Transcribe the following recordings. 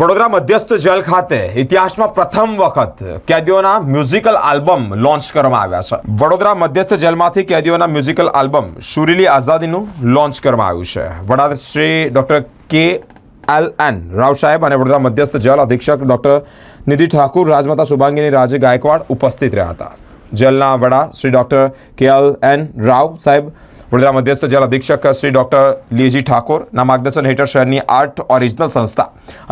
વડોદરા મધ્યસ્થ જેલ ખાતે ઇતિહાસમાં પ્રથમ વખત કેદીઓના મ્યુઝિકલ આલ્બમ લોન્ચ કરવામાં આવ્યા છે. વડોદરા મધ્યસ્થ જેલમાંથી કેદીઓના મ્યુઝિકલ આલ્બમ સુરીલી આઝાદીનું લોન્ચ કરવામાં આવ્યું છે. વડા Shri doctor K L N Rao સાહેબ અને વડોદરા મધ્યસ્થ જેલ અધિક્ષક ડોક્ટર નિધિ ઠાકુર, રાજમાતા શુભાંગીની રાજે ગાયકવાડ ઉપસ્થિત રહ્યા હતા. જેલના વડા Shri doctor K L N Rao સાહેબ વડોદરા મધ્યસ્થ જેલ અધિક્ષક શ્રી ડોક્ટર લીજી ઠાકોરના માર્ગદર્શન હેઠળ શહેરની આર્ટ ઓરિજિનલ સંસ્થા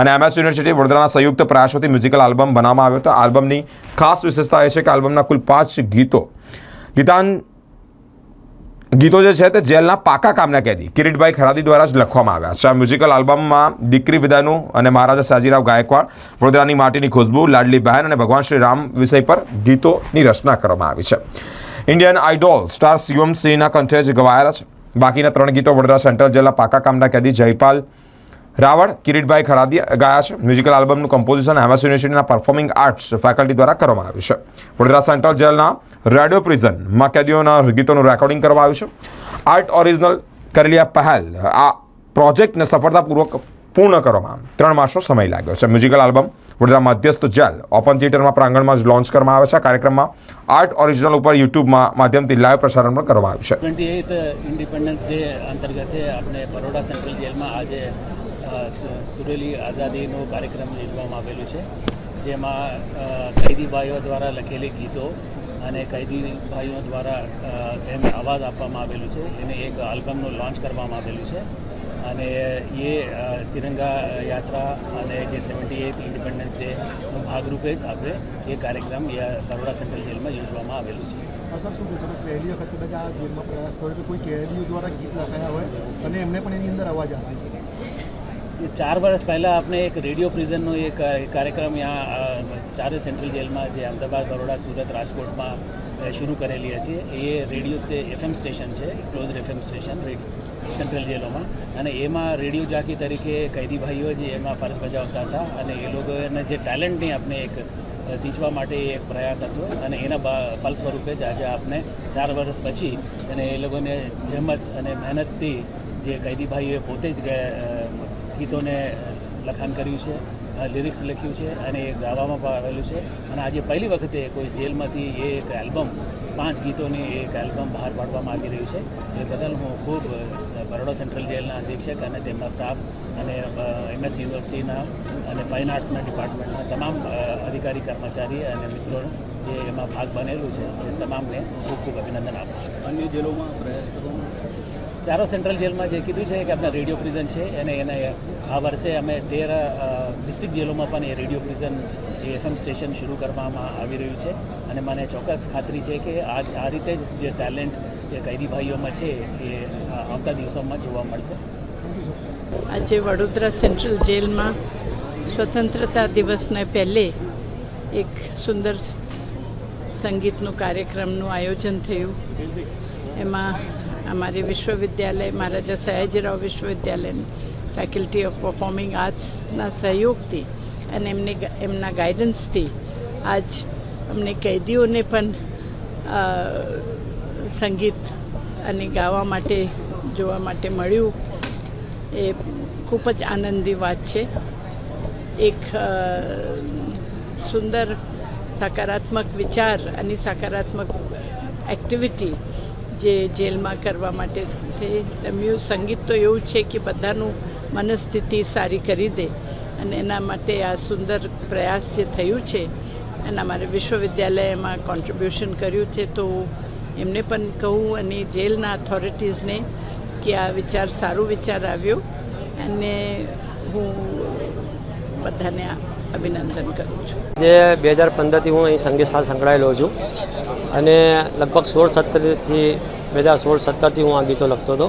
અને એમએસ યુનિવર્સિટી વડોદરાના સંયુક્ત પ્રયાસોથી મ્યુઝિકલ આલ્બમ બનાવવામાં આવ્યો હતો. આલ્બમની ખાસ વિશેષતા એ છે કે આલ્બમના કુલ પાંચ ગીતો, ગીતાન, ગીતો જે છે તે જેલના પાકા કામના કેદી કિરીટભાઈ ખરાદી દ્વારા જ લખવામાં આવ્યા છે. આ મ્યુઝિકલ આલ્બમમાં દીકરી વિદાનું અને મહારાજા સાજીરાવ ગાયકવાડ, વડોદરાની માટીની ખુશ્બુ લાડલી બહેન અને ભગવાન શ્રી રામ વિષય પર ગીતોની રચના કરવામાં આવી છે. ઇન્ડિયન આઇડોલ સ્ટાર શિવમ સિંહના કંઠે જ ગવાયેલા છે. બાકીના ત્રણ ગીતો વડોદરા સેન્ટ્રલ જેલના પાકા કામના કેદી જયપાલ રાવળ, કિરીટભાઈ ખરાદી ગાયા છે. મ્યુઝિકલ આલ્બમનું કમ્પોઝિશન એમએસ યુનિવર્સિટીના પરફોર્મિંગ આર્ટ્સ ફેકલ્ટી દ્વારા કરવામાં આવ્યું છે. વડોદરા સેન્ટ્રલ જેલના રેડિયો પ્રિઝનમાં કેદીઓના ગીતોનું રેકોર્ડિંગ કરવામાં આવ્યું છે. આર્ટ ઓરિજિનલ કરેલી આ પહેલ આ પ્રોજેક્ટને સફળતાપૂર્વક પૂર્ણ કરવામાં ત્રણ માસનો સમય લાગ્યો છે. મ્યુઝિકલ આલ્બમ વડોદરા મધ્યસ્થ જેલ ઓપન થિયેટરમાં પ્રાંગણમાં જ લોન્ચ કરવામાં આવે છે. આ કાર્યક્રમમાં આર્ટ ઓરિજિનલ ઉપર યુટ્યુબમાં માધ્યમથી લાઈવ પ્રસારણ પણ કરવામાં આવ્યું છે. ટ્વેન્ટી એઇથ ઇન્ડિપેન્ડન્સ ડે અંતર્ગતે આપણે બરોડા સેન્ટ્રલ જેલમાં આજે સુરેલી આઝાદીનો કાર્યક્રમ યોજવામાં આવેલું છે. જેમાં કૈદી ભાઈઓ દ્વારા લખેલી ગીતો અને કૈદી ભાઈઓ દ્વારા એમને અવાજ આપવામાં આવેલું છે. એને એક આલ્બમનું લોન્ચ કરવામાં આવેલું છે. અને એ તિરંગા યાત્રા અને જે સેવન્ટી એઇથ ઇન્ડિપેન્ડન્સ ડેનો ભાગરૂપે જ આજે એ કાર્યક્રમ એ બરોડા સેન્ટ્રલ જેલમાં યોજવામાં આવેલું છે. સર, શું પૂછો પહેલી વખત કદાચ આ જેલમાં પ્રયાસ થયો કે કોઈ કેદીઓ દ્વારા ગીત લખાયા હોય અને એમને પણ એની અંદર અવાજ આવે? છે ચાર વર્ષ પહેલાં આપણે એક રેડિયો પ્રિઝનનો એક કાર્યક્રમ અહીંયા ચારે સેન્ટ્રલ જેલમાં જે અમદાવાદ, બરોડા, સુરત, રાજકોટમાં શરૂ કરેલી હતી. એ રેડિયો એફએમ સ્ટેશન છે ક્લોઝ એફએમ સ્ટેશન સેન્ટ્રલ જેલોમાં. અને એમાં રેડિયો જાકી તરીકે કૈદીભાઈઓ જે એમાં ફરજ બજાવતા હતા અને એ લોકોને જે ટેલેન્ટની આપણે એક સિંચવા માટે એક પ્રયાસ હતો. અને એના ફલ સ્વરૂપે જ આજે આપણે ચાર વર્ષ પછી અને એ લોકોને જેમત અને મહેનતથી જે કૈદીભાઈએ પોતે જ ગીતોને લખાણ કર્યું છે લિરિક્સ લખ્યું છે અને એ ગાવામાં પણ આવેલું છે. અને આજે પહેલી વખતે કોઈ જેલમાંથી એ એક આલ્બમ પાંચ ગીતોની એક આલ્બમ બહાર પાડવામાં આવી રહ્યું છે. એ બદલ હું ખૂબ બરોડા સેન્ટ્રલ જેલના અધિક્ષક અને તેમના સ્ટાફ અને એમએસ યુનિવર્સિટીના અને ફાઇન આર્ટ્સના ડિપાર્ટમેન્ટના તમામ અધિકારી, કર્મચારી અને મિત્રો જે એમાં ભાગ બનેલું છે, એ તમામને ખૂબ ખૂબ અભિનંદન આપું છું. અન્ય જેલોમાં પ્રયાસ કરવામાં ચારો સેન્ટ્રલ જેલમાં જે કીધું છે કે આપણે રેડિયો પ્રિઝન છે અને એને આ વર્ષે અમે તેર ડિસ્ટ્રિક્ટ જેલોમાં પણ એ રેડિયો પ્રિઝન, એ એફએમ સ્ટેશન શરૂ કરવામાં આવી રહ્યું છે. અને મને ચોક્કસ ખાતરી છે કે આ આ રીતે જ જે ટેલેન્ટ એ કૈદી ભાઈઓમાં છે એ આવતા દિવસોમાં જોવા મળશે. આજે વડોદરા સેન્ટ્રલ જેલમાં સ્વતંત્રતા દિવસને પહેલે એક સુંદર સંગીતનું કાર્યક્રમનું આયોજન થયું. એમાં અમારી વિશ્વવિદ્યાલય મહારાજા સયાજીરાવ વિશ્વવિદ્યાલયની ફેકલ્ટી ઓફ પરફોર્મિંગ આર્ટ્સના સહયોગથી અને એમની એમના ગાઈડન્સથી આજ અમને કેદીઓને પણ સંગીત અને ગાવા માટે, જોવા માટે મળ્યું. એ ખૂબ જ આનંદની વાત છે. એક સુંદર, સકારાત્મક વિચાર અને સકારાત્મક એક્ટિવિટી જે જેલમાં કરવા માટે તે મ્યુ સંગીત તો એવું છે કે બધાનું મનસ્થિતિ સારી કરી દે. અને એના માટે આ સુંદર પ્રયાસ જે થયું છે અને અમારે વિશ્વવિદ્યાલયમાં કોન્ટ્રીબ્યુશન કર્યું છે. તો એમને પણ કહું અને જેલના ઓથોરિટીઝને કે આ વિચાર, સારો વિચાર આવ્યો. અને હું બધાને અભિનંદન કરું છું. જે બે હજાર પંદરથી હું અહીં સંગીત સાથે સંકળાયેલો છું અને લગભગ સોળ સત્તરથી બે હજાર સોળ સત્તરથી હું આ ગીતો લખતો હતો.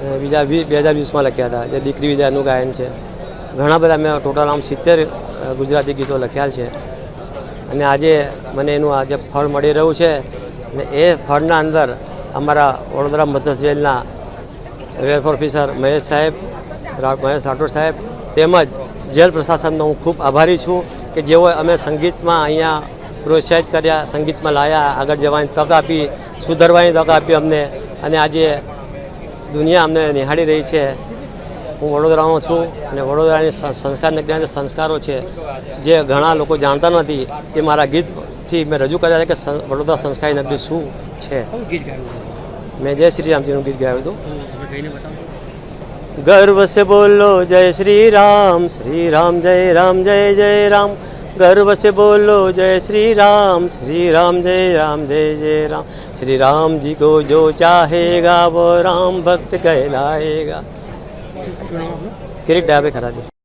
અને બીજા બે હજાર વીસમાં લખ્યા હતા. જે દીકરી વિદ્યાનું ગાયન છે. ઘણા બધા મેં ટોટલ આમ સિત્તેર ગુજરાતી ગીતો લખ્યા છે. અને આજે મને એનું આજે ફળ મળી રહ્યું છે અને એ ફળના અંદર અમારા વડોદરા મધ્યસ્થ જેલના વેલફેર ઓફિસર મહેશ સાહેબ મહેશ રાઠોડ સાહેબ તેમજ જેલ પ્રશાસનનો હું ખૂબ આભારી છું કે જેઓ અમે સંગીતમાં અહીંયા પ્રોત્સાહિત કર્યા સંગીતમાં લાયા આગળ જવાની તક આપી સુધરવાની તક આપી અમને. અને આજે દુનિયા અમને નિહાળી રહી છે. હું વડોદરાનો છું અને વડોદરાની સંસ્કાર નગરીના સંસ્કારો છે. જે ઘણા લોકો જાણતા નથી એ મારા ગીતથી મેં રજૂ કર્યા છે કે વડોદરા સંસ્કારી નગરી શું છે. મેં જય શ્રી રામજીનું ગીત ગાયું હતું. ગર્વ સે બોલો જય શ્રી રામ શ્રી રામ જય રામ જય જય રામ ગર્વ સે બોલો જય શ્રી રામ શ્રી રામ જય રામ જય જય રામ શ્રી રામ જી કો જો ચાહેગા વો રામ ભક્ત કહેલાએગા કિરીટ ડાબે ખરા